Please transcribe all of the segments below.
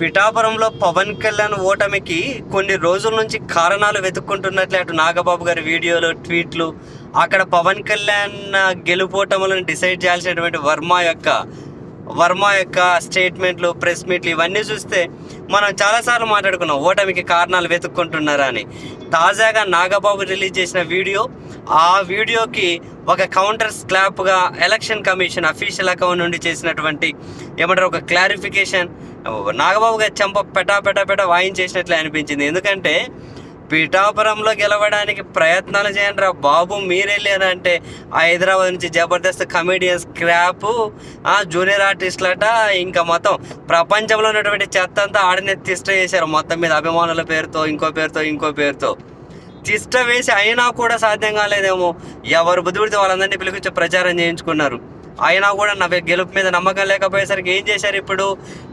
పిఠాపురంలో పవన్ కళ్యాణ్ ఓటమికి కొన్ని రోజుల నుంచి కారణాలు వెతుక్కుంటున్నట్లే అటు నాగబాబు గారి వీడియోలు ట్వీట్లు. అక్కడ పవన్ కళ్యాణ్ గెలుపోటములను డిసైడ్ చేయాల్సినటువంటి వర్మ యొక్క వర్మ యొక్క స్టేట్మెంట్లు ప్రెస్ మీట్లు ఇవన్నీ చూస్తే మనం చాలాసార్లు మాట్లాడుకున్నాం ఓటమికి కారణాలు వెతుక్కుంటున్నారా అని. తాజాగా నాగబాబు రిలీజ్ చేసిన వీడియో ఆ వీడియోకి ఒక కౌంటర్ స్లాప్గా ఎలక్షన్ కమిషన్ అఫీషియల్ అకౌంట్ నుండి చేసినటువంటి ఏమంటారు ఒక క్లారిఫికేషన్ నాగబాబు గారి చెంప పెటా పెటా పెటా వాయించేసినట్లే అనిపించింది. ఎందుకంటే పిఠాపురంలో గెలవడానికి ప్రయత్నాలు చేయండి రా బాబు మీరెళ్ళారంటే హైదరాబాద్ నుంచి జబర్దస్త్ కమెడియన్స్ క్రాప్ జూనియర్ ఆర్టిస్టులట ఇంకా మొత్తం ప్రపంచంలో ఉన్నటువంటి చెత్త అంతా ఆడనే తిష్ట చేశారు. మొత్తం మీద అభిమానుల పేరుతో ఇంకో పేరుతో ఇంకో పేరుతో. తిష్ట వేసి అయినా కూడా సాధ్యం కాలేదేమో. ఎవరు బుద్ధుడితే వాళ్ళందరినీ పిలిపించి ప్రచారం చేయించుకున్నారు. అయినా కూడా నా గెలుపు మీద నమ్మకం లేకపోయేసరికి ఏం చేశారు ఇప్పుడు?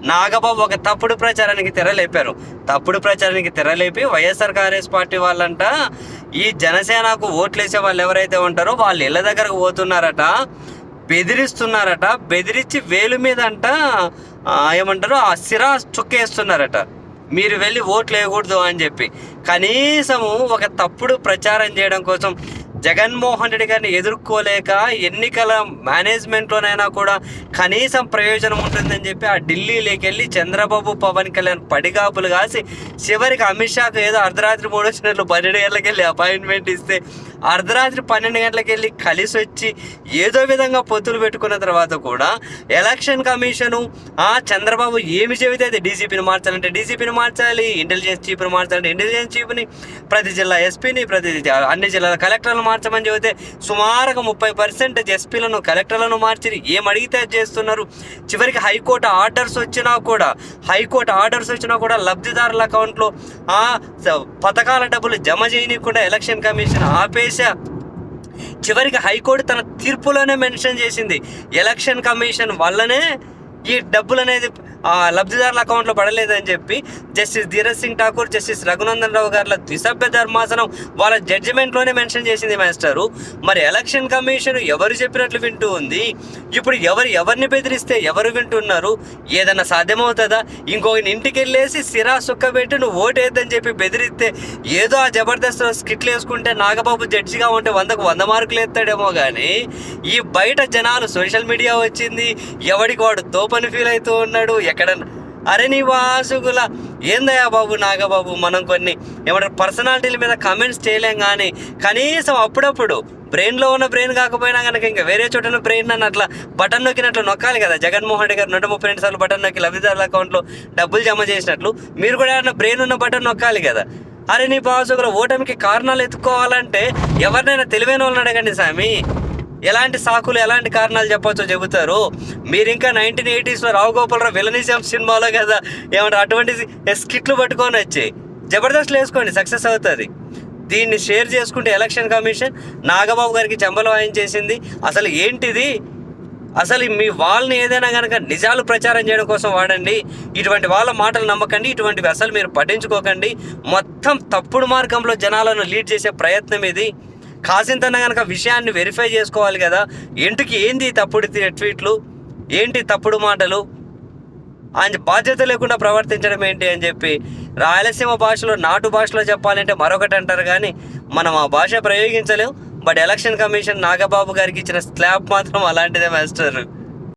నాగబాబు ఒక తప్పుడు ప్రచారానికి తెరలేపారు. తప్పుడు ప్రచారానికి తెరలేపి వైఎస్ఆర్ కాంగ్రెస్ పార్టీ వాళ్ళంట ఈ జనసేనకు ఓట్లేసే వాళ్ళు ఎవరైతే ఉంటారో వాళ్ళ ఇళ్ళ దగ్గరకు పోతున్నారట బెదిరిస్తున్నారట బెదిరించి వేలు మీద అంట ఆ, ఏమంటారు? ఆ సిరా చుక్కేస్తున్నారట. మీరు వెళ్ళి ఓట్లు వేయకూడదు అని చెప్పి. కనీసము ఒక తప్పుడు ప్రచారం చేయడం కోసం జగన్మోహన్ రెడ్డి గారిని ఎదుర్కోలేక ఎన్నికల మేనేజ్మెంట్లోనైనా కూడా కనీసం ప్రయోజనం ఉంటుందని చెప్పి ఆ ఢిల్లీలోకి వెళ్ళి చంద్రబాబు పవన్ కళ్యాణ్ పడిగాపులు కాసి చివరికి అమిత్ షాకు ఏదో అర్ధరాత్రి మూడు వచ్చినట్లు పన్నెండు గంటలకు వెళ్ళి అపాయింట్మెంట్ ఇస్తే అర్ధరాత్రి పన్నెండు గంటలకు వెళ్ళి కలిసి వచ్చి ఏదో విధంగా పొత్తులు పెట్టుకున్న తర్వాత కూడా ఎలక్షన్ కమిషను ఆ చంద్రబాబు ఏమి చెబితే అది డీజీపీని మార్చాలంటే డీజీపీని మార్చాలి ఇంటెలిజెన్స్ చీఫ్ని మార్చాలంటే ఇంటెలిజెన్స్ చీఫ్ని ప్రతి జిల్లా ఎస్పీని ప్రతి అన్ని జిల్లాల కలెక్టర్లను మార్చమని చెబితే సుమారుగా ముప్పై పర్సెంట్ ఎస్పీలను కలెక్టర్లను మార్చి ఏం అడిగితే చేస్తున్నారు? చివరికి హైకోర్టు ఆర్డర్స్ వచ్చినా కూడా హైకోర్టు ఆర్డర్స్ వచ్చినా కూడా లబ్ధిదారుల అకౌంట్లో ఆ పథకాల డబ్బులు జమ చేయనీయకుండా ఎలక్షన్ కమిషన్ చేశా. చివరికి హైకోర్టు తన తీర్పులోనే మెన్షన్ చేసింది. ఎలక్షన్ కమిషన్ వల్లనే ఈ డబ్బులు అనేది లబ్ధిదారుల అకౌంట్లో పడలేదని చెప్పి జస్టిస్ ధీరజ్ సింగ్ ఠాకూర్ జస్టిస్ రఘునందన్ రావు గారి ద్విసభ్య ధర్మాసనం వాళ్ళ జడ్జిమెంట్లోనే మెన్షన్ చేసింది మాస్టరు మరి ఎలక్షన్ కమిషన్ ఎవరు చెప్పినట్లు వింటూ ఉంది? ఇప్పుడు ఎవరు ఎవరిని బెదిరిస్తే ఎవరు వింటున్నారు? ఏదన్నా సాధ్యమవుతుందా? ఇంకొక ఇంటికి వెళ్ళేసి సిరా సుక్క పెట్టి నువ్వు ఓటేద్దని చెప్పి బెదిరిస్తే ఏదో ఆ జబర్దస్త్ స్కిట్లు వేసుకుంటే నాగబాబు జడ్జిగా ఉంటే వందకు వంద మార్కులు ఎత్తాడేమో కానీ ఈ బయట జనాలు సోషల్ మీడియా వచ్చింది ఎవడికి వాడు పని ఫీల్ అవుతూ ఉన్నాడు. ఎక్కడ? అరే నీ వాసుగుల. ఏందయ్యా బాబు నాగబాబు? మనం కొన్ని ఏమంటారు పర్సనాలిటీల మీద కమెంట్స్ చేయలేం కానీ కనీసం అప్పుడప్పుడు బ్రెయిన్లో ఉన్న బ్రెయిన్ కాకపోయినా కనుక ఇంకా వేరే చోట బ్రెయిన్ అని అట్లా బటన్ నొక్కినట్లు నొక్కాలి కదా. జగన్మోహన్ రెడ్డి గారు నూట ముప్పై రెండు సార్లు బటన్ నొక్కి లబ్ధిదారుల అకౌంట్లో డబ్బులు జమ చేసినట్లు మీరు కూడా ఏమన్నా బ్రెయిన్ ఉన్న బటన్ నొక్కాలి కదా. అరే నీ బాసుగుల ఓటమికి కారణాలు ఎత్తుకోవాలంటే ఎవరినైనా తెలివైన వాళ్ళని అడగండి స్వామి ఎలాంటి సాకులు ఎలాంటి కారణాలు చెప్పొచ్చో చెబుతారు. మీరు ఇంకా నైన్టీన్ ఎయిటీస్లో రావు గోపాలరావు విలనిజం సినిమాలో కదా ఏమంటారు అటువంటి స్కిట్లు పట్టుకొని వచ్చి జబర్దస్త్లు వేసుకోండి సక్సెస్ అవుతుంది. దీన్ని షేర్ చేసుకుంటే ఎలక్షన్ కమిషన్ నాగబాబు గారికి చెంబలు వాయించేసింది. అసలు ఏంటిది? అసలు మీ వాళ్ళని ఏదైనా కనుక నిజాలు ప్రచారం చేయడం కోసం వాడండి. ఇటువంటి వాళ్ళ మాటలు నమ్మకండి. ఇటువంటివి అసలు మీరు పట్టించుకోకండి. మొత్తం తప్పుడు మార్గంలో జనాలను లీడ్ చేసే ప్రయత్నం ఇది. కాసింతన కనుక విషయాన్ని వెరిఫై చేసుకోవాలి కదా ఇంటికి ఏంది తప్పుడు ట్వీట్లు ఏంటి తప్పుడు మాటలు? ఆయన బాధ్యత లేకుండా ప్రవర్తించడం ఏంటి అని చెప్పి రాయలసీమ భాషలో నాటు భాషలో చెప్పాలంటే మరొకటి అంటారు కానీ మనం ఆ భాష ప్రయోగించలేం. బట్ ఎలక్షన్ కమిషన్ నాగబాబు గారికి ఇచ్చిన స్లాబ్ మాత్రం అలాంటిదే మాస్టర్